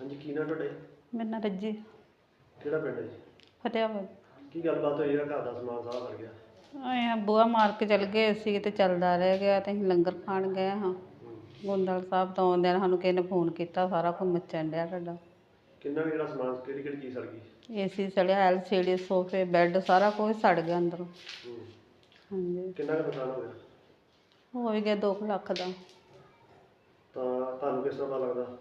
ਹਾਂਜੀ ਕੀ ਨਾਂ ਤੁਹਾਡਾ ਜੀ? ਮੇਰੇ ਨਾਲ ਰੱਜੀ। ਕਿਹੜਾ ਪਿੰਡ ਹੈ ਜੀ? ਫਤਿਆਬਾਦ ਕੀ ਗੱਲਬਾਤ ਹੋਈ ਜਿਹੜਾ ਘਰ ਦਾ ਸਮਾਨ ਸਾਰਾ ਸੜ ਗਿਆ? ਆਏ ਬੂਆ ਮਾਰ ਕੇ ਚਲ ਗਏ ਸੀ ਤੇ ਚੱਲਦਾ ਰਹਿ ਗਿਆ ਤੇ ਅਸੀਂ ਲੰਗਰ ਖਾਣ ਗਏ ਹਾਂ। ਗੋਂਦਲ ਸਾਹਿਬ ਤੋਂ ਆਉਂਦਿਆਂ ਸਾਨੂੰ ਕਿਸੇ ਨੇ ਫੋਨ ਕੀਤਾ ਸਾਰਾ ਕੁਝ ਮੱਚਣ ਡਿਆ ਤੁਹਾਡਾ ਕਿੰਨਾ ਕੁ ਜਿਹੜਾ ਸਮਾਨ ਕਿਹੜੀ ਕਿਹੜੀ ਚੀਜ਼ ਸੜ ਗਈ? ਏਸੀ ਸੜਿਆ ਐਲਸੀਡੀ ਸੋਫੇ ਬੈੱਡ ਸਾਰਾ ਕੁਝ ਸੜ ਗਿਆ ਅੰਦਰੋਂ। ਹੂੰ। ਹਾਂਜੀ। ਕਿੰਨਾ ਕੁ ਨੁਕਸਾਨ ਹੋ ਗਿਆ? ਹੋ ਹੀ ਗਿਆ 2 ਲੱਖ ਦਾ। ਤਾਂ ਤੁਹਾਨੂੰ ਕਿਸ ਤਰ੍ਹਾਂ ਦਾ ਲੱਗਦਾ?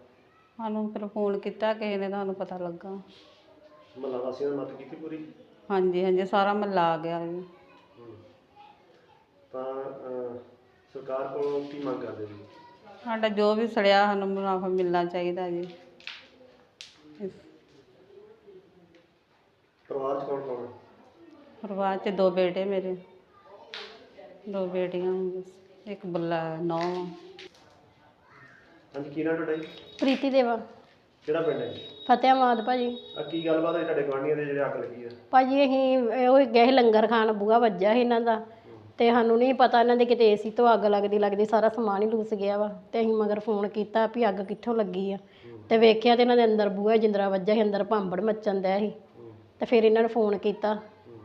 ਸਾਨੂੰ ਫਿਰ ਫੋਨ ਕੀਤਾ ਕਿਸੇ ਨੇ ਤੁਹਾਨੂੰ ਪਤਾ ਲੱਗਾ। ਮਹੱਲਾ ਵਾਸੀਆਂ ਨੇ ਮਦਦ ਕੀਤੀ ਪੂਰੀ? ਹਾਂਜੀ ਹਾਂਜੀ ਸਾਰਾ ਮਹੱਲਾ ਆ ਗਿਆ ਜੀ। ਹੂੰ। ਤਾਂ ਅਹ, ਸਰਕਾਰ ਕੋਲੋਂ ਕੀ ਮੰਗ ਕਰਦੇ ਜੀ? ਸਾਡਾ ਜੋ ਵੀ ਸੜਿਆ ਸਾਨੂੰ ਮੁਨਾਫਾ ਮਿਲਣਾ ਚਾਹੀਦਾ ਜੀ। ਇਸ ਪਰਿਵਾਰ 'ਚ ਕੌਣ ਕੌਣ ਹੈ? ਪਰਿਵਾਰ 'ਚ ਦੋ ਬੇਟੇ ਮੇਰੇ। ਦੋ ਬੇਟੀਆਂ ਬਸ ਇੱਕ ਬੱਲਾ ਨੌ। ਹਾਂਜੀ ਕੀ ਨਾਂ ਤੁਹਾਡਾ ਜੀ? ਪ੍ਰੀਤੀ ਦੇਵਾ। ਕਿਹੜਾ ਪਿੰਡ ਹੈ ਜੀ? ਫਤਿਆਬਾਦ ਭਾਜੀ। ਆ ਕੀ ਗੱਲਬਾਤ ਹੋਈ ਤੁਹਾਡੇ ਗੁਆਂਢੀਆਂ ਦੇ ਜਿਹੜੇ ਅੱਗ ਲੱਗੀ ਹੈ ਭਾਜੀ ਅਸੀਂ ਉਹ ਗਏ ਸੀ ਲੰਗਰ ਖਾਣ ਬੂਆ ਵੱਜਾ ਸੀ ਇਹਨਾਂ ਦਾ। ਤੇ ਸਾਨੂੰ ਨਹੀਂ ਪਤਾ ਇਹਨਾਂ ਦੇ ਕਿਤੇ ਏਸੀ ਤੋਂ ਅੱਗ ਲੱਗਦੀ ਲੱਗਦੀ ਸਾਰਾ ਸਮਾਨ ਹੀ ਲੂਸ ਗਿਆ ਵਾ। ਤੇ ਅਸੀਂ ਮਗਰ ਫੋਨ ਕੀਤਾ ਵੀ ਅੱਗ ਕਿੱਥੋਂ ਲੱਗੀ ਆ। ਤੇ ਵੇਖਿਆ ਤੇ ਇਹਨਾਂ ਦੇ ਅੰਦਰ ਬੂਆ ਜਿੰਦਰਾ ਵੱਜਾ ਸੀ ਅੰਦਰ ਭਾਂਬੜ ਮੱਚਣ ਡਿਆ ਸੀ। ਤੇ ਫਿਰ ਇਹਨਾਂ ਨੂੰ ਫੋਨ ਕੀਤਾ।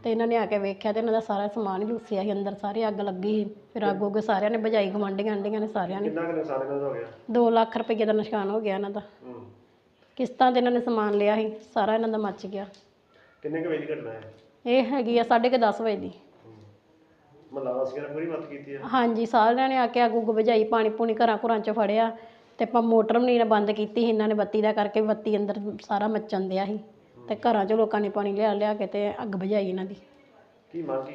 ਤੇ ਇਹਨਾਂ ਨੇ ਆ ਕੇ ਵੇਖਿਆ ਤੇ ਇਹਨਾਂ ਦਾ ਸਾਰਾ ਸਮਾਨ ਹੀ ਲੂਸਿਆ ਸੀ ਅੰਦਰ ਸਾਰੇ ਅੱਗ ਲੱਗੀ ਸੀ। ਫਿਰ ਅੱਗ ਉੱਗ ਸਾਰਿਆਂ ਨੇ ਬੁਝਾਈ ਗਵਾਂਢੀਆਂ ਆਂਢੀਆਂ ਨੇ ਸਾਰਿਆਂ ਨੇ। ਕਿੰਨਾ ਕੁ ਨੁਕਸਾਨ ਇਹਨਾਂ ਦਾ ਹੋ ਗਿਆ? 2 ਲੱਖ ਰੁਪਏ ਦਾ ਨੁਕਸਾਨ ਹੋ ਗਿਆ ਇਹਨਾਂ ਦਾ। ਹੂੰ। ਕਿਸ਼ਤਾਂ ਤੇ ਇਹਨਾਂ ਨੇ ਸਮਾਨ ਲਿਆ ਸੀ ਸਾਰਾ ਇਹਨਾਂ ਦਾ ਮੱਚ ਗਿਆ। ਕਿੰਨੇ ਕੁ ਵਜੇ ਦੀ ਘਟਨਾ ਹੈ? ਇਹ ਹੈਗੀ ਆ 10:30 ਵਜੇ ਦੀ। ਮਹੱਲਾ ਵਾਸੀਆਂ ਨੇ ਪੂਰੀ ਮਦਦ ਕੀਤੀ ਹੈ? ਹਾਂਜੀ ਸਾਰਿਆਂ ਨੇ ਆ ਕੇ ਅੱਗ ਉੱਗ ਬੁਝਾਈ ਪਾਣੀ ਪੂਣੀ ਘਰਾਂ ਘਰਾਂ ਚ ਫੜਿਆ ਤੇ ਆਪਾਂ ਮੋਟਰ ਵੀ ਨਹੀਂ ਬੰਦ ਕੀਤੀ ਸੀ ਇਹਨਾਂ ਨੇ ਬੱਤੀ ਦਾ ਕਰਕੇ ਬੱਤੀ ਅੰਦਰ ਸਾਰਾ ਮੱਚਣ ਦਿਆ ਸੀ। ਤੇ ਘਰਾਂ ਚ ਲੋਕਾਂ ਨੇ ਪਾਣੀ ਲਿਆ ਲਿਆ ਕੇ ਤੇ ਅੱਗ ਬੁਝਾਈ ਇਹਨਾਂ ਦੀ। ਕੀ ਮੰਗ